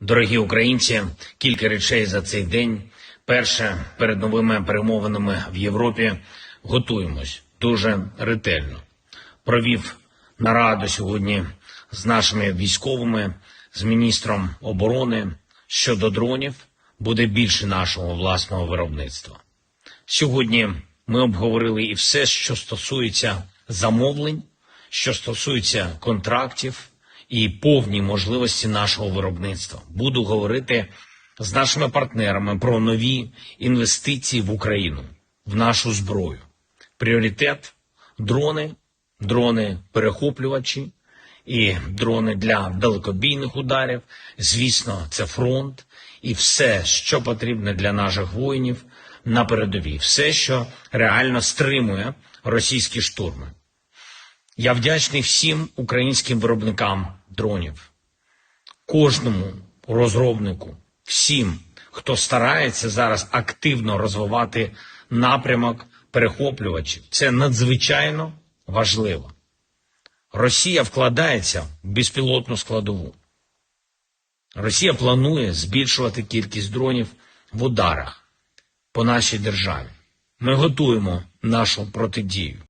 Дорогі українці, кілька речей за цей день. Перше, перед новими перемовинами в Європі готуємось дуже ретельно. Провів нараду сьогодні з нашими військовими, з міністром оборони щодо дронів. Буде більше нашого власного виробництва. Сьогодні ми обговорили і все, що стосується замовлень, що стосується контрактів і повні можливості нашого виробництва. Буду говорити з нашими партнерами про нові інвестиції в Україну, в нашу зброю. Пріоритет дрони, дрони перехоплювачі і дрони для далекобійних ударів. Звісно, це фронт і все, що потрібне для наших воїнів на передовій, все, що реально стримує російські штурми. Я вдячний всім українським виробникам дронів, кожному розробнику, всім, хто старається зараз активно розвивати напрямок перехоплювачів. Це надзвичайно важливо. Росія вкладається в безпілотну складову. Росія планує збільшувати кількість дронів в ударах по нашій державі. Ми готуємо нашу протидію.